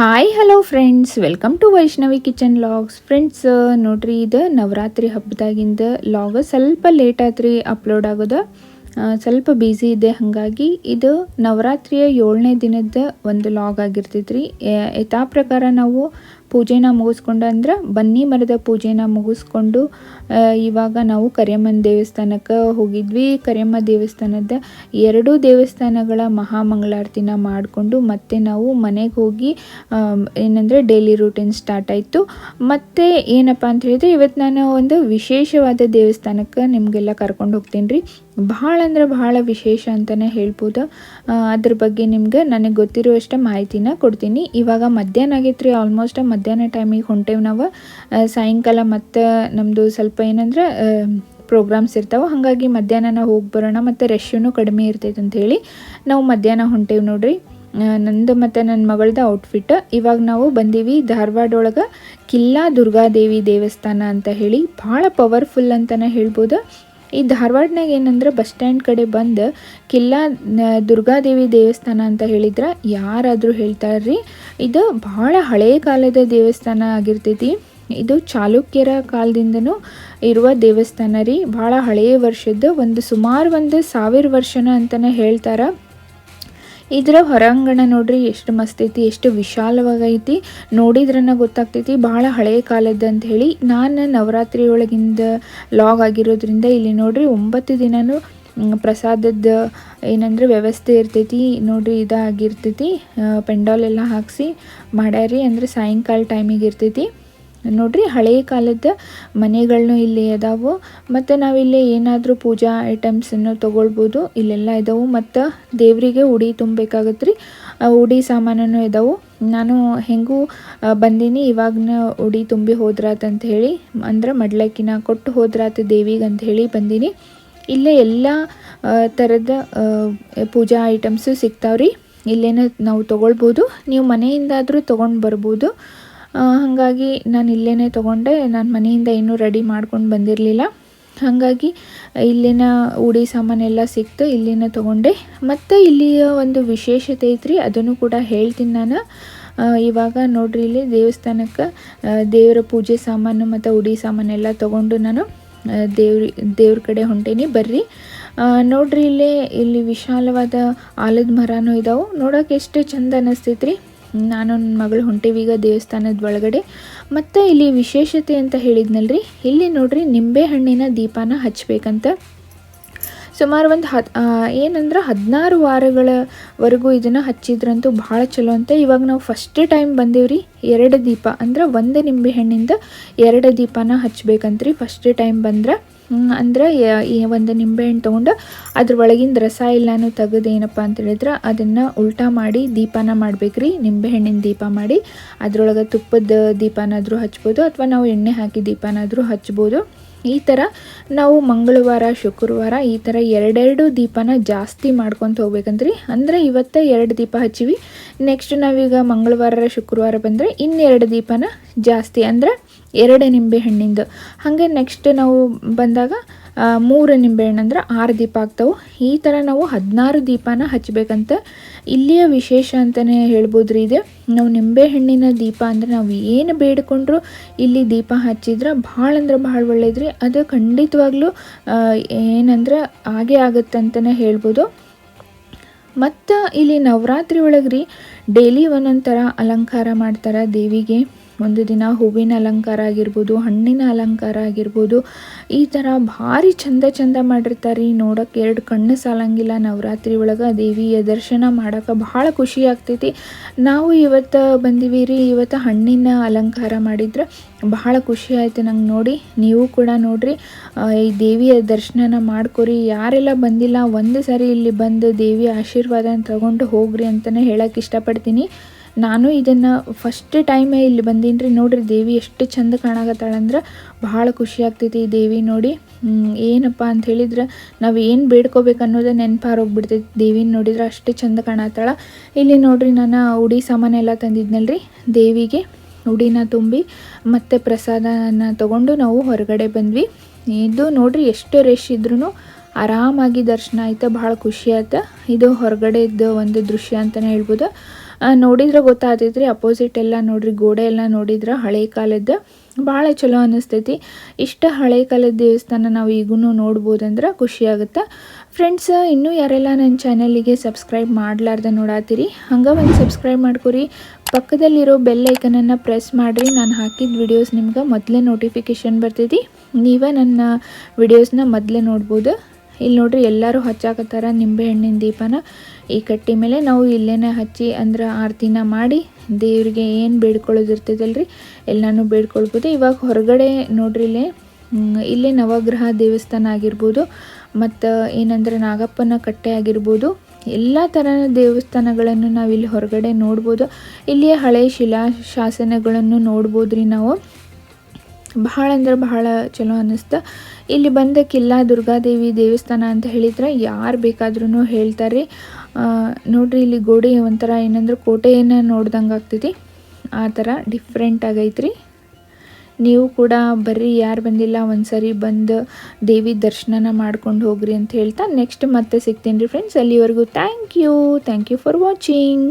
Hi hello friends welcome to Vaishnavi kitchen logs friends ನೋಡ್ರಿ, ಇದು ನವರಾತ್ರಿ ಹಬ್ಬದಾಗಿಂದ ಲಾಗ್ ಸ್ವಲ್ಪ ಲೇಟ್ ಆತ್ರಿ ಅಪ್ಲೋಡ್ ಆಗೋದು. ಸ್ವಲ್ಪ ಬ್ಯುಸಿ ಇದೆ. ಹಾಗಾಗಿ ಇದು ನವರಾತ್ರಿಯ ಏಳನೇ ದಿನದ ಒಂದು ಲಾಗ್ ಆಗಿರ್ತೈತ್ರಿ. ಯಥಾ ಪ್ರಕಾರ ನಾವು ಪೂಜೆನ ಮುಗಿಸ್ಕೊಂಡು ಅಂದ್ರೆ ಬನ್ನಿ ಮರದ ಪೂಜೆನ ಮುಗಿಸ್ಕೊಂಡು ಇವಾಗ ನಾವು ಕರಿಯಮ್ಮನ ದೇವಸ್ಥಾನಕ್ಕೆ ಹೋಗಿದ್ವಿ. ಕರಿಯಮ್ಮ ದೇವಸ್ಥಾನದ ಎರಡೂ ದೇವಸ್ಥಾನಗಳ ಮಹಾಮಂಗಳಾರತಿನ ಮಾಡಿಕೊಂಡು ಮತ್ತೆ ನಾವು ಮನೆಗೆ ಹೋಗಿ ಏನಂದರೆ ಡೈಲಿ ರೂಟೀನ್ ಸ್ಟಾರ್ಟ್ ಆಯಿತು. ಮತ್ತು ಏನಪ್ಪ ಅಂತ ಹೇಳಿದ್ರೆ ಇವತ್ತು ನಾನು ಒಂದು ವಿಶೇಷವಾದ ದೇವಸ್ಥಾನಕ್ಕೆ ನಿಮಗೆಲ್ಲ ಕರ್ಕೊಂಡು ಹೋಗ್ತೀನಿ ರೀ ಭಾಳ ಅಂದ್ರೆ ಭಾಳ ವಿಶೇಷ ಅಂತಲೇ ಹೇಳ್ಬೋದು. ಅದ್ರ ಬಗ್ಗೆ ನಿಮ್ಗೆ ನನಗೆ ಗೊತ್ತಿರುವಷ್ಟು ಮಾಹಿತಿನ ಕೊಡ್ತೀನಿ. ಇವಾಗ ಮಧ್ಯಾಹ್ನ ಆಗೈತೆ ರೀ ಆಲ್ಮೋಸ್ಟ್ ಮಧ್ಯಾಹ್ನ ಟೈಮಿಗೆ ಹೊಂಟೇವು ನಾವು. ಸಾಯಂಕಾಲ ಮತ್ತು ನಮ್ಮದು ಸ್ವಲ್ಪ ಏನಂದ್ರೆ ಪ್ರೋಗ್ರಾಮ್ಸ್ ಇರ್ತಾವೆ. ಹಾಗಾಗಿ ಮಧ್ಯಾಹ್ನ ನಾವು ಹೋಗಿ ಬರೋಣ ಮತ್ತು ರಶ್ಯೂ ಕಡಿಮೆ ಇರ್ತೈತೆ ಅಂತ ಹೇಳಿ ನಾವು ಮಧ್ಯಾಹ್ನ ಹೊಂಟೇವಿ ನೋಡ್ರಿ. ನಂದು ಮತ್ತು ನನ್ನ ಮಗಳದ ಔಟ್ಫಿಟ್ ಇವಾಗ ನಾವು ಬಂದೀವಿ ಧಾರವಾಡ ಒಳಗೆ ಕಿಲ್ಲಾ ದುರ್ಗಾದೇವಿ ದೇವಸ್ಥಾನ ಅಂತ ಹೇಳಿ. ಭಾಳ ಪವರ್ಫುಲ್ ಅಂತಲೇ ಹೇಳ್ಬೋದು. ಈ ಧಾರವಾಡನಾಗ ಏನಂದ್ರೆ ಬಸ್ ಸ್ಟ್ಯಾಂಡ್ ಕಡೆ ಬಂದು ಕಿಲ್ಲಾ ದುರ್ಗಾದೇವಿ ದೇವಸ್ಥಾನ ಅಂತ ಹೇಳಿದ್ರೆ, ಯಾರಾದರೂ ಹೇಳ್ತಾರ್ರಿ. ಇದು ಭಾಳ ಹಳೆಯ ಕಾಲದ ದೇವಸ್ಥಾನ ಆಗಿರ್ತೈತಿ. ಇದು ಚಾಲುಕ್ಯರ ಕಾಲದಿಂದನೂ ಇರುವ ದೇವಸ್ಥಾನ ರೀ. ಭಾಳ ಹಳೆಯ ವರ್ಷದ್ದು, ಒಂದು ಸುಮಾರು ಒಂದು ಸಾವಿರ ವರ್ಷನ ಅಂತಲೇ ಹೇಳ್ತಾರೆ. ಇದರ ಹೊರಾಂಗಣ ನೋಡ್ರಿ, ಎಷ್ಟು ಮಸ್ತ್ ಐತಿ, ಎಷ್ಟು ವಿಶಾಲವಾಗೈತಿ. ನೋಡಿದ್ರನ್ನ ಗೊತ್ತಾಗ್ತೈತಿ ಬಹಳ ಹಳೆಯ ಕಾಲದ ಅಂತ ಹೇಳಿ. ನಾನು ನವರಾತ್ರಿ ಒಳಗಿಂದ ಲಾಗ್ ಆಗಿರೋದ್ರಿಂದ ಇಲ್ಲಿ ನೋಡ್ರಿ, ಒಂಬತ್ತು ದಿನನೂ ಪ್ರಸಾದದ ಏನಂದ್ರೆ ವ್ಯವಸ್ಥೆ ಇರ್ತೈತಿ. ನೋಡ್ರಿ, ಇದಾಗಿರ್ತೈತಿ. ಪೆಂಡಾಲ್ ಎಲ್ಲ ಹಾಕಿಸಿ ಮಾಡ್ಯಾರಿ ಅಂದರೆ ಸಾಯಂಕಾಲ ಟೈಮಿಗೆ ಇರ್ತೈತಿ. ನೋಡ್ರಿ ಹಳೆಯ ಕಾಲದ ಮನೆಗಳನ್ನು ಇಲ್ಲಿ ಅದಾವು. ಮತ್ತು ನಾವಿಲ್ಲಿ ಏನಾದರೂ ಪೂಜಾ ಐಟಮ್ಸನ್ನು ತೊಗೊಳ್ಬೋದು. ಇಲ್ಲೆಲ್ಲ ಇದಾವು. ಮತ್ತು ದೇವರಿಗೆ ಉಡಿ ತುಂಬಬೇಕಾಗತ್ತೆ ರೀ ಉಡಿ ಸಾಮಾನು ಇದಾವು. ನಾನು ಹೆಂಗೂ ಬಂದೀನಿ. ಇವಾಗನ ಉಡಿ ತುಂಬಿ ಹೋದ್ರಾತ್ ಅಂತ ಹೇಳಿ, ಅಂದ್ರೆ ಮಡ್ಲಕ್ಕಿನ ಕೊಟ್ಟು ಹೋದ್ರಾತ್ ದೇವಿಗೆ ಅಂತ ಹೇಳಿ ಬಂದೀನಿ. ಇಲ್ಲೇ ಎಲ್ಲ ಥರದ ಪೂಜಾ ಐಟಮ್ಸು ಸಿಗ್ತಾವ್ರಿ. ಇಲ್ಲೇನ ನಾವು ತೊಗೊಳ್ಬೋದು. ನೀವು ಮನೆಯಿಂದಾದರೂ ತೊಗೊಂಡು ಬರ್ಬೋದು. ಹಾಗಾಗಿ ನಾನು ಇಲ್ಲೇ ತೊಗೊಂಡೆ, ನಾನು ಮನೆಯಿಂದ ಇನ್ನೂ ರೆಡಿ ಮಾಡ್ಕೊಂಡು ಬಂದಿರಲಿಲ್ಲ. ಹಾಗಾಗಿ ಇಲ್ಲಿನ ಉಡಿ ಸಾಮಾನೆಲ್ಲ ಸಿಕ್ತು, ಇಲ್ಲಿನ ತೊಗೊಂಡೆ. ಮತ್ತು ಇಲ್ಲಿಯ ಒಂದು ವಿಶೇಷತೆ ಐತ್ರಿ, ಅದನ್ನು ಕೂಡ ಹೇಳ್ತೀನಿ ನಾನು. ಇವಾಗ ನೋಡ್ರಿ ಇಲ್ಲಿ ದೇವಸ್ಥಾನಕ್ಕೆ ದೇವರ ಪೂಜೆ ಸಾಮಾನು ಮತ್ತು ಉಡಿ ಸಾಮಾನೆಲ್ಲ ತೊಗೊಂಡು ನಾನು ದೇವ್ರ ದೇವ್ರ ಕಡೆ ಹೊಂಟೇನಿ, ಬರ್ರಿ. ನೋಡ್ರಿ ಇಲ್ಲಿ ಇಲ್ಲಿ ವಿಶಾಲವಾದ ಆಲದ ಮರನೂ ಇದಾವೆ. ನೋಡೋಕೆ ಎಷ್ಟು ಚಂದ ಅನ್ನಿಸ್ತೈತ್ರಿ ನಾನು ನನ್ನ ಮಗಳು ಹೊಂಟಿವೀಗ ದೇವಸ್ಥಾನದ ಒಳಗಡೆ. ಮತ್ತು ಇಲ್ಲಿ ವಿಶೇಷತೆ ಅಂತ ಹೇಳಿದ್ನಲ್ರಿ? ಇಲ್ಲಿ ನೋಡ್ರಿ ನಿಂಬೆ ಹಣ್ಣಿನ ದೀಪನ ಹಚ್ಚಬೇಕಂತ ಸುಮಾರು ಒಂದು ಹದ್ ಏನಂದ್ರೆ ಹದಿನಾರು ವಾರಗಳವರೆಗೂ ಇದನ್ನು ಹಚ್ಚಿದ್ರಂತೂ ಭಾಳ ಚಲೋ ಅಂತ ಇವಾಗ ನಾವು ಫಸ್ಟ್ ಟೈಮ್ ಬಂದೇವ್ರಿ. ಎರಡು ದೀಪ, ಅಂದ್ರೆ ಒಂದು ನಿಂಬೆ ಹಣ್ಣಿಂದ ಎರಡು ದೀಪನ ಹಚ್ಬೇಕಂತ್ರಿ ಫಸ್ಟ್ ಟೈಮ್ ಬಂದ್ರೆ. ಅಂದ್ರೆ ಈ ಒಂದು ನಿಂಬೆಹಣ್ಣು ತೊಗೊಂಡು ಅದ್ರ ಒಳಗಿಂದ ರಸ ಇಲ್ಲಾನು ತೆಗೆದು ಏನಪ್ಪ ಅಂತ ಹೇಳಿದ್ರೆ ಅದನ್ನು ಉಲ್ಟಾ ಮಾಡಿ ದೀಪನ ಮಾಡ್ಬೇಕ್ರಿ. ನಿಂಬೆಹಣ್ಣಿನ ದೀಪ ಮಾಡಿ. ಅದರೊಳಗೆ ತುಪ್ಪದ ದೀಪನಾದರೂ ಹಚ್ಬೋದು ಅಥವಾ ನಾವು ಎಣ್ಣೆ ಹಾಕಿ ದೀಪನಾದರೂ ಹಚ್ಬೋದು. ಈ ಥರ ನಾವು ಮಂಗಳವಾರ, ಶುಕ್ರವಾರ ಈ ಥರ ಎರಡೆರಡು ದೀಪನ ಜಾಸ್ತಿ ಮಾಡ್ಕೊತ ಹೋಗ್ಬೇಕಂತ್ರಿ ಅಂದರೆ ಇವತ್ತೇ ಎರಡು ದೀಪ ಹಚ್ಚಿವಿ. ನೆಕ್ಸ್ಟ್ ನಾವೀಗ ಮಂಗಳವಾರ, ಶುಕ್ರವಾರ ಬಂದರೆ ಇನ್ನೆರಡು ದೀಪನ ಜಾಸ್ತಿ. ಅಂದರೆ ಎರಡು ನಿಂಬೆ ಹಣ್ಣಿಂದು. ಹಾಗೆ ನೆಕ್ಸ್ಟ್ ನಾವು ಬಂದಾಗ ಮೂರು ನಿಂಬೆಹಣ್ಣು ಅಂದ್ರೆ ಆರು ದೀಪ ಆಗ್ತಾವೆ. ಈ ಥರ ನಾವು ಹದಿನಾರು ದೀಪನ ಹಚ್ಚಬೇಕಂತ ಇಲ್ಲಿಯ ವಿಶೇಷ ಅಂತಲೇ ಹೇಳ್ಬೋದು ರೀ ಇದೆ ನಾವು ನಿಂಬೆ ಹಣ್ಣಿನ ದೀಪ ಅಂದರೆ ನಾವು ಏನು ಬೇಡಿಕೊಂಡ್ರು ಇಲ್ಲಿ ದೀಪ ಹಚ್ಚಿದ್ರೆ ಭಾಳ ಅಂದ್ರೆ ಭಾಳ ಒಳ್ಳೇದ್ರಿ. ಅದು ಖಂಡಿತವಾಗ್ಲೂ ಏನಂದ್ರೆ ಆಗೇ ಆಗುತ್ತಂತಲೇ ಹೇಳ್ಬೋದು. ಮತ್ತು ಇಲ್ಲಿ ನವರಾತ್ರಿ ಒಳಗೆ ರೀ ಡೈಲಿ ಒಂದೊಂದು ಥರ ಅಲಂಕಾರ ಮಾಡ್ತಾರೆ ದೇವಿಗೆ. ಒಂದು ದಿನ ಹೂವಿನ ಅಲಂಕಾರ ಆಗಿರ್ಬೋದು, ಹಣ್ಣಿನ ಅಲಂಕಾರ ಆಗಿರ್ಬೋದು. ಈ ಥರ ಭಾರಿ ಚಂದ ಚಂದ ಮಾಡಿರ್ತಾರೆ. ರೀ ನೋಡೋಕೆ ಎರಡು ಕಣ್ಣು ಸಾಲಂಗಿಲ್ಲ ನವರಾತ್ರಿ ಒಳಗೆ. ದೇವಿಯ ದರ್ಶನ ಮಾಡೋಕೆ ಭಾಳ ಖುಷಿ ಆಗ್ತೈತಿ. ನಾವು ಇವತ್ತು ಬಂದಿವಿ ರೀ ಇವತ್ತು ಹಣ್ಣಿನ ಅಲಂಕಾರ ಮಾಡಿದ್ರೆ ಬಹಳ ಖುಷಿ ಆಯ್ತು ನಂಗೆ ನೋಡಿ. ನೀವು ಕೂಡ ನೋಡ್ರಿ. ಈ ದೇವಿಯ ದರ್ಶನನ ಮಾಡ್ಕೊರಿ. ಯಾರೆಲ್ಲ ಬಂದಿಲ್ಲ, ಒಂದು ಸಾರಿ ಇಲ್ಲಿ ಬಂದು ದೇವಿಯ ಆಶೀರ್ವಾದನ ತಗೊಂಡು ಹೋಗ್ರಿ ಅಂತಲೇ ಹೇಳೋಕ್ಕೆ ಇಷ್ಟಪಡ್ತೀನಿ. ನಾನು ಇದನ್ನು ಫಸ್ಟ್ ಟೈಮೇ ಇಲ್ಲಿ ಬಂದೀನಿ ರೀ ನೋಡಿರಿ ದೇವಿ ಎಷ್ಟು ಚಂದ ಕಾಣಾಕತ್ತಾಳಂದ್ರೆ ಭಾಳ ಖುಷಿ ಆಗ್ತೈತಿ ಈ ದೇವಿ ನೋಡಿ. ಏನಪ್ಪ ಅಂತ ಹೇಳಿದ್ರೆ ನಾವು ಏನು ಬೇಡ್ಕೋಬೇಕು ಅನ್ನೋದು ನೆನಪಾರೋಗ್ಬಿಡ್ತೈತಿ. ದೇವಿನ ನೋಡಿದ್ರೆ ಅಷ್ಟು ಚಂದ ಕಾಣತ್ತಾಳ ಇಲ್ಲಿ ನೋಡ್ರಿ ನಾನು ಉಡಿ ಸಾಮಾನೆಲ್ಲ ರೀ ದೇವಿಗೆ. ಉಡಿನ ತುಂಬಿ ಮತ್ತೆ ಪ್ರಸಾದನ ತಗೊಂಡು ನಾವು ಹೊರಗಡೆ ಬಂದ್ವಿ. ಇದು ನೋಡ್ರಿ ಎಷ್ಟು ರಶ್ ಇದ್ರೂ ಆರಾಮಾಗಿ ದರ್ಶನ ಆಯ್ತು, ಭಾಳ ಖುಷಿ ಆಯ್ತು. ಇದು ಹೊರಗಡೆ ಇದ್ದ ಒಂದು ದೃಶ್ಯ ಅಂತಲೇ ಹೇಳ್ಬೋದು. ನೋಡಿದ್ರೆ ಗೊತ್ತಾಗ್ತೈತ್ರಿ ಅಪೋಸಿಟ್ ಎಲ್ಲ ನೋಡ್ರಿ, ಗೋಡೆ ಎಲ್ಲ ನೋಡಿದ್ರೆ ಹಳೆ ಕಾಲದ ಭಾಳ ಚಲೋ ಅನ್ನಿಸ್ತೈತಿ ಇಷ್ಟ ಹಳೆ ಕಾಲದ ದೇವಸ್ಥಾನ ನಾವು ಈಗೂ ನೋಡ್ಬೋದಂದ್ರೆ ಖುಷಿ ಆಗುತ್ತೆ. ಫ್ರೆಂಡ್ಸ್ ಇನ್ನೂ ಯಾರೆಲ್ಲ ನನ್ನ ಚಾನಲಿಗೆ ಸಬ್ಸ್ಕ್ರೈಬ್ ಮಾಡಲಾರ್ದ ನೋಡಾತೀರಿ, ಹಂಗೆ ಒಂದು ಸಬ್ಸ್ಕ್ರೈಬ್ ಮಾಡ್ಕೊರಿ. ಪಕ್ಕದಲ್ಲಿರೋ ಬೆಲ್ ಐಕನನ್ನು ಪ್ರೆಸ್ ಮಾಡಿರಿ, ನಾನು ಹಾಕಿದ ವಿಡಿಯೋಸ್ ನಿಮ್ಗೆ ಮೊದಲೇ ನೋಟಿಫಿಕೇಷನ್ ಬರ್ತೈತಿ. ನೀವೇ ನನ್ನ ವಿಡಿಯೋಸ್ನ ಮೊದಲೇ ನೋಡ್ಬೋದು. ಇಲ್ಲಿ ನೋಡ್ರಿ ಎಲ್ಲರೂ ಹಚ್ಚಾಕತ್ತಾರ ನಿಂಬೆ ಹಣ್ಣಿನ ದೀಪನ. ಈ ಕಟ್ಟಿ ಮೇಲೆ ನಾವು ಇಲ್ಲೇನೆ ಹಚ್ಚಿ ಅಂದ್ರೆ ಆರತಿನ ಮಾಡಿ ದೇವರಿಗೆ ಏನು ಬೇಡ್ಕೊಳ್ಳೋದಿರ್ತದಲ್ರಿ ಎಲ್ಲಾನು ಬೇಡ್ಕೊಳ್ಬೋದು. ಇವಾಗ ಹೊರಗಡೆ ನೋಡ್ರಿ ಇಲ್ಲೇ ಇಲ್ಲೇ ನವಗ್ರಹ ದೇವಸ್ಥಾನ ಆಗಿರ್ಬೋದು, ಮತ್ತು ಏನಂದ್ರೆ ನಾಗಪ್ಪನ ಕಟ್ಟೆ ಆಗಿರ್ಬೋದು, ಎಲ್ಲ ಥರದ ದೇವಸ್ಥಾನಗಳನ್ನು ನಾವು ಇಲ್ಲಿ ಹೊರಗಡೆ ನೋಡ್ಬೋದು. ಇಲ್ಲಿಯ ಹಳೆ ಶಿಲಾ ಶಾಸನಗಳನ್ನು ನೋಡ್ಬೋದು ರೀ ನಾವು. ಬಹಳ ಅಂದ್ರೆ ಬಹಳ ಚಲೋ ಅನ್ನಿಸ್ತು. ಇಲ್ಲಿ ಬಂದ ಕಿಲ್ಲಾ ದುರ್ಗಾದೇವಿ ದೇವಸ್ಥಾನ ಅಂತ ಹೇಳಿದ್ರೆ ಯಾರು ಬೇಕಾದ್ರೂ ಹೇಳ್ತಾರೆ. ನೋಡ್ರಿ ಇಲ್ಲಿ ಗೋಡೆ ಒಂಥರ ಏನಂದ್ರೆ ಕೋಟೆಯನ್ನು ನೋಡ್ದಂಗೆ ಆಗ್ತೈತಿ. ಆ ಥರ ಡಿಫ್ರೆಂಟ್ ಆಗೈತ್ರಿ. ನೀವು ಕೂಡ ಬರ್ರಿ, ಯಾರು ಬಂದಿಲ್ಲ ಒಂದ್ಸರಿ ಬಂದು ದೇವಿ ದರ್ಶನನ ಮಾಡ್ಕೊಂಡು ಹೋಗ್ರಿ ಅಂತ ಹೇಳ್ತಾ ನೆಕ್ಸ್ಟ್ ಮತ್ತೆ ಸಿಗ್ತೀನಿ ರೀ ಫ್ರೆಂಡ್ಸ್ ಅಲ್ಲಿವರೆಗೂ thank you thank you for watching